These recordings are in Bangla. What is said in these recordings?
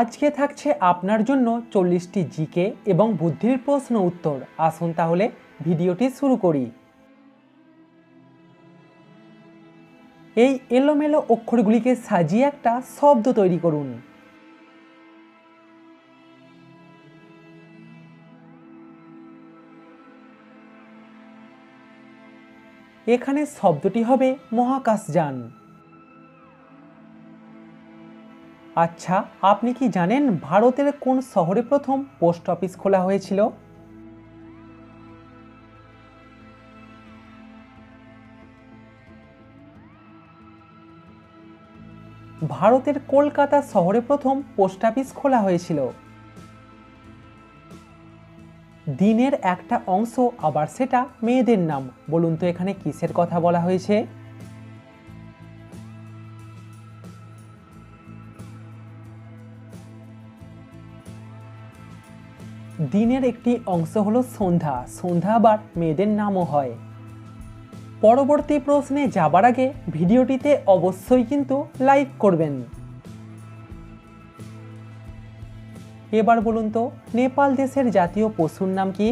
আজকে থাকছে আপনার জন্য চল্লিশটি জিকে এবং বুদ্ধির প্রশ্ন উত্তর। আসুন তাহলে ভিডিওটি শুরু করি। এই এলোমেলো অক্ষরগুলিকে সাজিয়ে একটা শব্দ তৈরি করুন। এখানে শব্দটি হবে মহাকাশযান। আচ্ছা আপনি কি জানেন ভারতের কোন শহরে প্রথম পোস্ট অফিস খোলা হয়েছিল? ভারতের কলকাতা শহরে প্রথম পোস্ট অফিস খোলা হয়েছিল। দিনের একটা অংশ, আবার সেটা মেয়েদের নাম। বলুন তো এখানে কিসের কথা বলা হয়েছে? দিনের একটি অংশ হলো সন্ধ্যা। সন্ধ্যা আবার মেয়েদের নামও হয়। পরবর্তী প্রশ্নে যাবার আগে ভিডিওটিতে অবশ্যই কিন্তু লাইক করবেন। এবার বলুন তো, নেপাল দেশের জাতীয় পশুর নাম কি?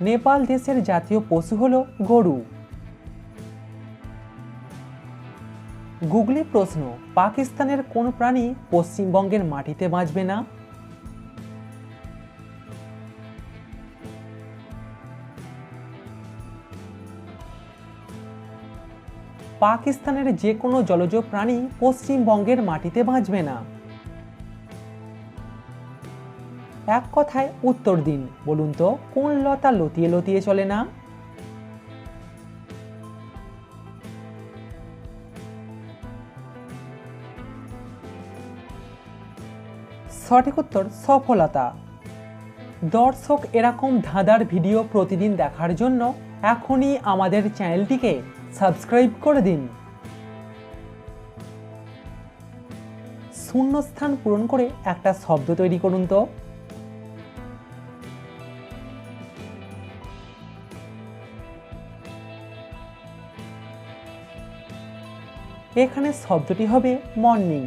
নেপাল দেশের জাতীয় পশু হলো গরু। গুগলি প্রশ্ন, পাকিস্তানের কোন প্রাণী পশ্চিমবঙ্গের মাটিতে বাঁচবে না? পাকিস্তানের যে কোনো জলজ প্রাণী পশ্চিমবঙ্গের মাটিতে বাঁচবে না। এক কথায় উত্তর দিন, বলুন তো, কোন লতা লতিয়ে লতিয়ে চলে না? সঠিক উত্তর, সফলতা। দর্শক এরকম ধাঁধার ভিডিও প্রতিদিন দেখার জন্য এখনই আমাদের চ্যানেলটিকে সাবস্ক্রাইব করে দিন। শূন্যস্থান পূরণ করে একটা শব্দ তৈরি করুন তো। এখানে শব্দটি হবে মর্নিং।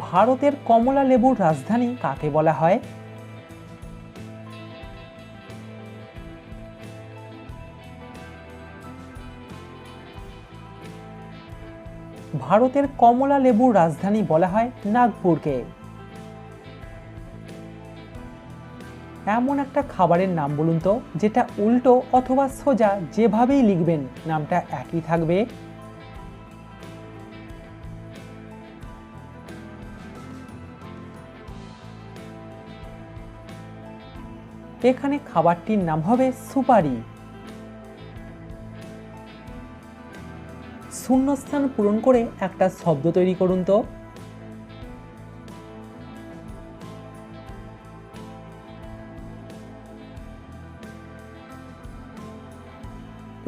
ভারতের কমলা লেবুর রাজধানী কাকে বলা হয়? ভারতের কমলা লেবুর রাজধানী বলা হয় নাগপুরকে। এমন একটা খাবারের নাম বলুন তো, যেটা উল্টো অথবা সোজা যেভাবেই লিখবেন, নামটা একই থাকবে। এখানে খাবারটির নাম হবে সুপারি। শূন্যস্থান পূরণ করে একটা শব্দ তৈরি করুন তো।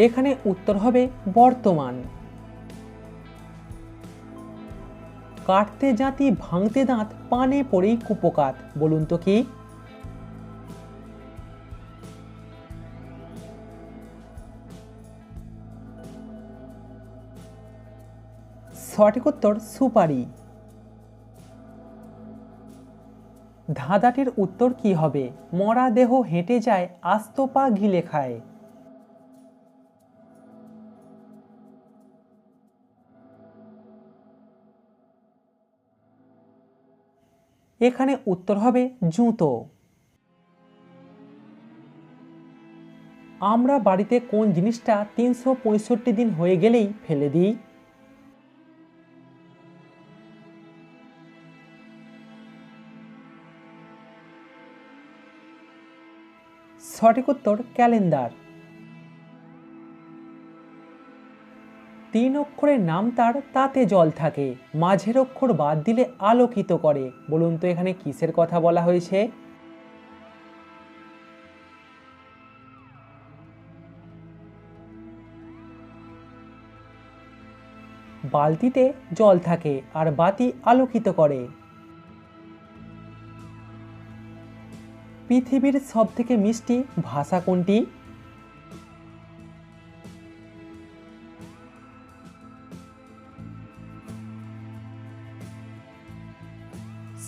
এখানে উত্তর হবে বর্তমান। কাটতে জাতি ভাঙতে দাঁত, পানে পড়েই কুপকাত, বলুন তো কি? সঠিক উত্তর সুপারি। ধাঁধাটির উত্তর কি হবে? মরা দেহ হেঁটে যায়, আস্ত পা গিলে খায়। এখানে উত্তর হবে জুতো। আমরা বাড়িতে কোন জিনিসটা তিনশো পঁয়ষট্টি দিন হয়ে গেলেই ফেলে দিই? সঠিক উত্তর ক্যালেন্ডার। তিন অক্ষরের নাম তার তাতে জল থাকে, মাঝের অক্ষর বাদ দিলে আলোকিত করে। বলুন তো এখানে কিসের কথা বলা হয়েছে? বালতিতে জল থাকে আর বাতি আলোকিত করে। পৃথিবীর সবথেকে মিষ্টি ভাষা কোনটি?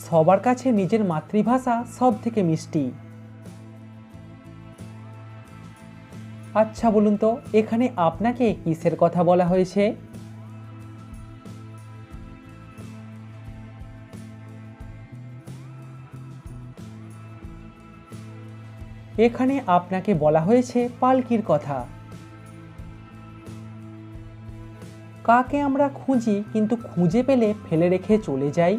সবার কাছে নিজের মাতৃভাষা সব থেকে মিষ্টি। আচ্ছা বলুন তো, এখানে আপনাকে কিসের কথা বলা হয়েছে? এখানে আপনাকে বলা হয়েছে পালকির কথা। কাকে আমরা খুঁজি কিন্তু খুঁজে পেলে ফেলে রেখে চলে যাই?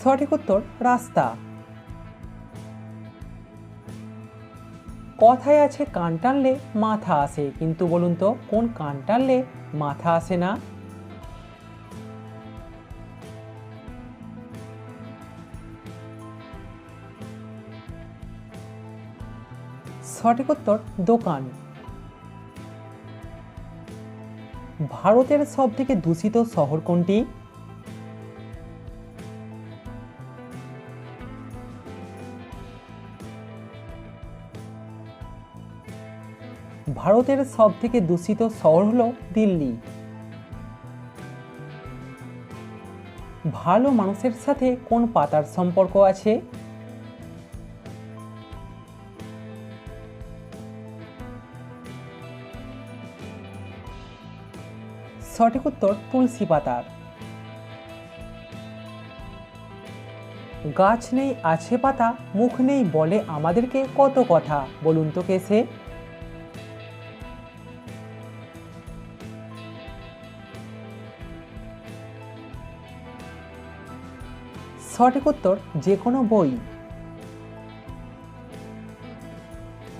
সঠিক উত্তর, রাস্তা। কথায় আছে কান টানলে মাথা আসে, কিন্তু বলুন তো কোন কান টানলে মাথা আসে না? সঠিক উত্তর, দোকান। ভারতের সব থেকে দূষিত শহর কোনটি? ভারতের সব থেকে দূষিত শহর হলো দিল্লি। ভালো মানুষের সাথে কোন পাতার সম্পর্ক আছে? সঠিক উত্তর তুলসী পাতার। গাছ নেই, আছে পাতা, মুখ নেই বলে আমাদেরকে কত কথা, বলুন তো কেসে সঠিক উত্তর, যে কোনো বই।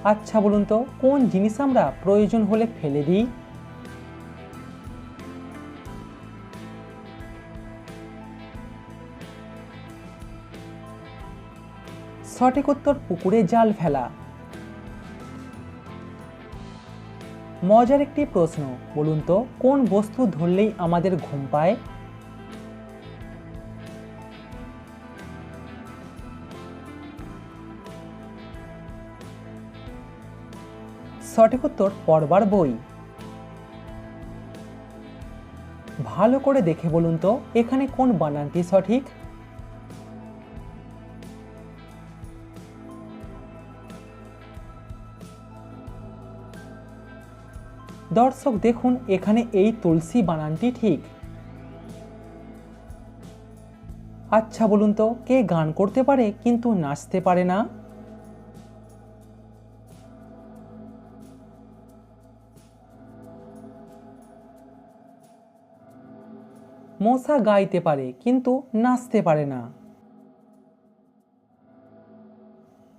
আচ্ছা বলুন তো, কোন জিনিস আমরা প্রয়োজন হলে ফেলে দিই? সঠিক উত্তর পুকুরে জাল ফেলা। মজার একটি প্রশ্ন, বলুন তো, কোন বস্তু ধরলেই আমাদের ঘুম পায়? সঠিক উত্তর, পড়বার বই। ভালো করে দেখে বলুন তো, এখানে কোন বানানটি সঠিক? দর্শক দেখুন, এখানে এই তুলসী বানানটি ঠিক। আচ্ছা বলুন তো, কে গান করতে পারে কিন্তু নাচতে পারে না? মশা গাইতে পারে কিন্তু নাচতে পারে না।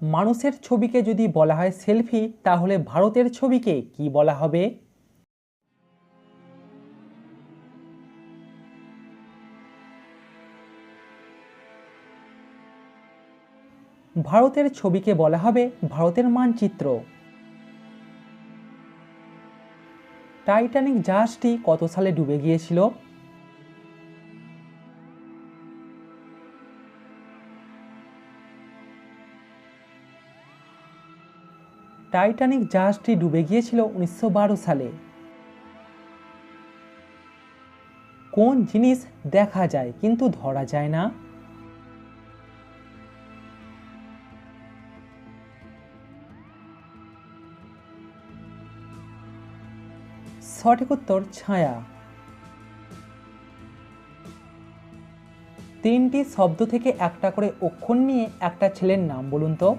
মানুষের ছবিকে যদি বলা হয় সেলফি, তাহলে ভারতের ছবিকে কি বলা হবে? ভারতের ছবিকে বলা হবে ভারতের মানচিত্র। টাইটানিক জাহাজটি কত সালে ডুবে গিয়েছিল? টাইটানিক জাহাজটি ডুবে গিয়েছিল উনিশশো বারো সালে। কোন জিনিস দেখা যায় কিন্তু ধরা যায় না? সঠিক উত্তর ছায়া। তিনটি শব্দ থেকে একটা করে অক্ষর নিয়ে একটা ছেলের নাম বলুন তো।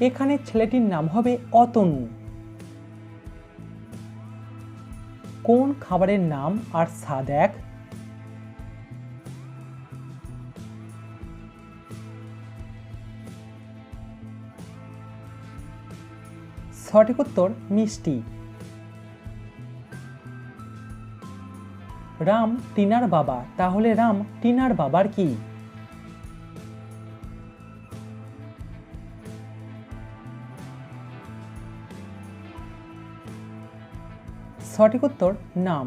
এখানে ছেলেটির নাম হবে অতনু। কোন খাবারের নাম আর স্বাদ এক? সঠিক উত্তর মিষ্টি। রাম টিনার বাবা, তাহলে রাম টিনার বাবার কি? সঠিক উত্তর নাম।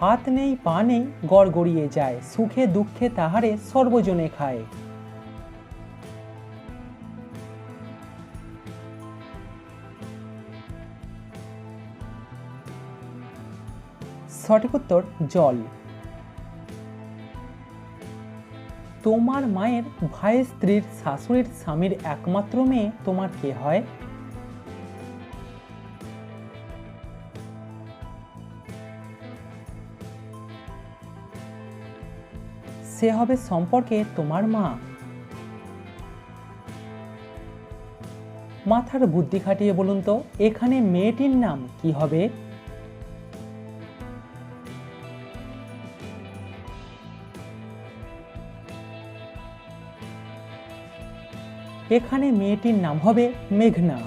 হাত নেই, পা নেই, গড় গড়িয়ে যায়, সুখে দুঃখে তাহারে সর্বজনে খায়। সঠিক উত্তর, জল। তোমার মায়ের ভাইয়ের স্ত্রীর শাশুড়ির স্বামীর একমাত্র মেয়ে তোমার কে হয়? সে হবে সম্পর্কে তোমার মা। মাথার বুদ্ধি খাটিয়ে বলুন তো, এখানে মেয়েটির নাম কি হবে? এখানে মেয়েটির নাম হবে মেঘনা।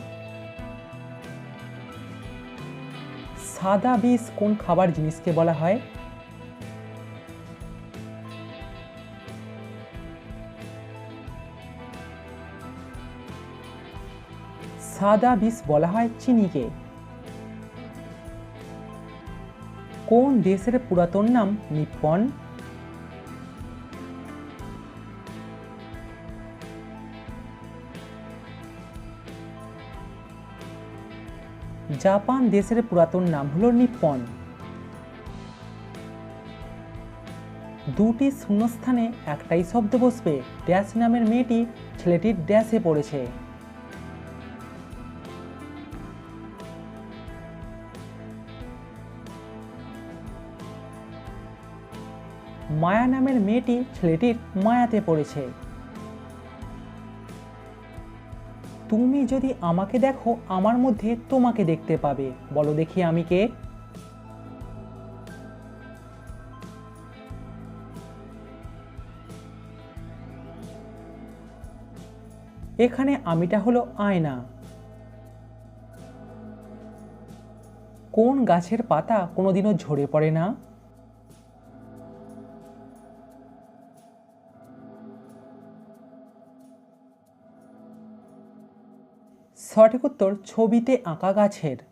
সাদা বিষ কোন খাবার জিনিসকে বলা হয়? সাদা বিষ বলা হয় চিনিকে। কোন দেশের পুরাতন নাম নিপ্পন? জাপান দেশের পুরাতন নাম হল নিপ্পন। দুটি শূন্যস্থানে একটাই শব্দ বসবে, ড্যাশ নামের মেয়েটি ছেলেটির ড্যাশে পড়েছে। মায়া নামের মেয়েটি ছেলেটির মায়াতে পড়েছে। তুমি যদি আমাকে দেখো, আমার মধ্যে তোমাকে দেখতে পাবে। বলো দেখি আমি কে। এখানে আমিটা হলো আয়না। কোন গাছের পাতা কোনোদিনও ঝরে পড়ে না? সঠিক উত্তর ছবিতে আঁকা গাছের।